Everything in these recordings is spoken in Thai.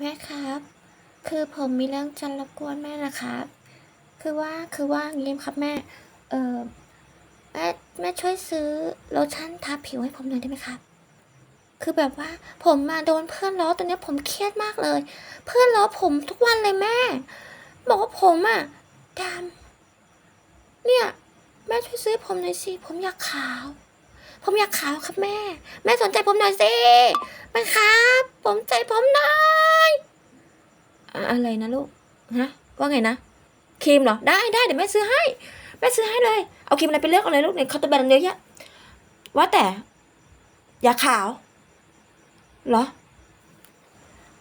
แม่ครับ คือผมมีเรื่องจะรบกวนแม่นะครับ คือว่าคือว่างี้ครับแม่ เออแม่แม่ช่วยซื้อโลชั่นทาผิวให้ผมหน่อยได้ไหมครับ คือแบบว่าผมมาโดนเพื่อนล้อตอนนี้ผมเครียดมากเลย เพื่อนล้อผมทุกวันเลยแม่ บอกว่าผมอะดำเนี่ย แม่ช่วยซื้อผมหน่อยสิผมอยากขาว ผมอยากขาวครับแม่ แม่สนใจผมหน่อยสิแม่ครับ ผมใจผมหน่อย อะไรนะลูกฮะว่าไงนะครีมเหรอได้ได้เดี๋ยวแม่ซื้อให้แม่ซื้อให้เลย เอาครีมอะไรไปเลือกเอาเลยลูกในคาน์เตอร์แบรนด์เยอะแยะว่าแต่อยาขาวเหรอ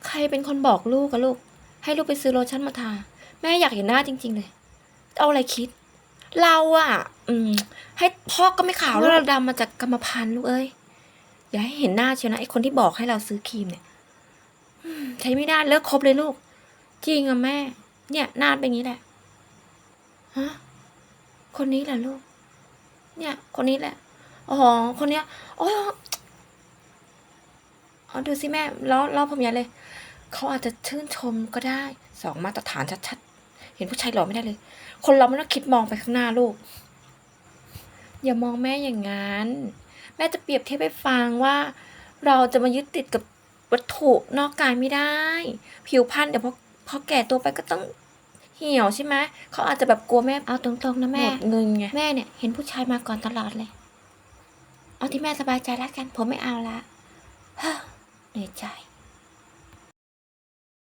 ใครเป็นคนบอกลูกอะลูก ให้ลูกไปซื้อโลชั่นมาทา แม่อยากเห็นหน้าจริง ๆ เลย เอาอะไรคิด เราอะอืม ให้พ่อก็ไม่ขาวแล้วเราดำมาจากกรรมพันธุ์ลูกเอ้ยอย่าให้เห็นหน้าเชียวนะไอคนที่บอกให้เราซื้อครีมเนี่ยใช้ไม่ได้เลิกคบเลยลูก จริงอะแม่ เนี่ยหน้าเป็นอย่างนี้แหละฮะคนนี้แหละลูก เนี่ย คนนี้แหละ อ๋อ คนเนี้ยอ๋ออ๋อดูสิแม่ล้อล้อผมอย่าเลย เขาอาจจะชื่นชมก็ได้สองมาตรฐานชัดๆ เห็นผู้ชายหล่อไม่ได้เลย คนเราไม่ต้องคิดมองไปข้างหน้าลูก อย่ามองแม่อย่างนั้น แม่จะเปรียบเทียบให้ฟังว่า เราจะมายึดติดกับวัตถุนอกกายไม่ได้ ผิวพรรณเดี๋ยวพอ พอแก่ตัวไปก็ต้องเหี่ยวใช่ไหมเขาอาจจะแบบกลัวแม่เอาตรงๆนะแม่หมดเงินไงแม่เนี่ยเห็นผู้ชายมาก่อนตลอดเลย เอาที่แม่สบายใจแล้วกัน ผมไม่เอาละเฮ้อเหนื่อยใจ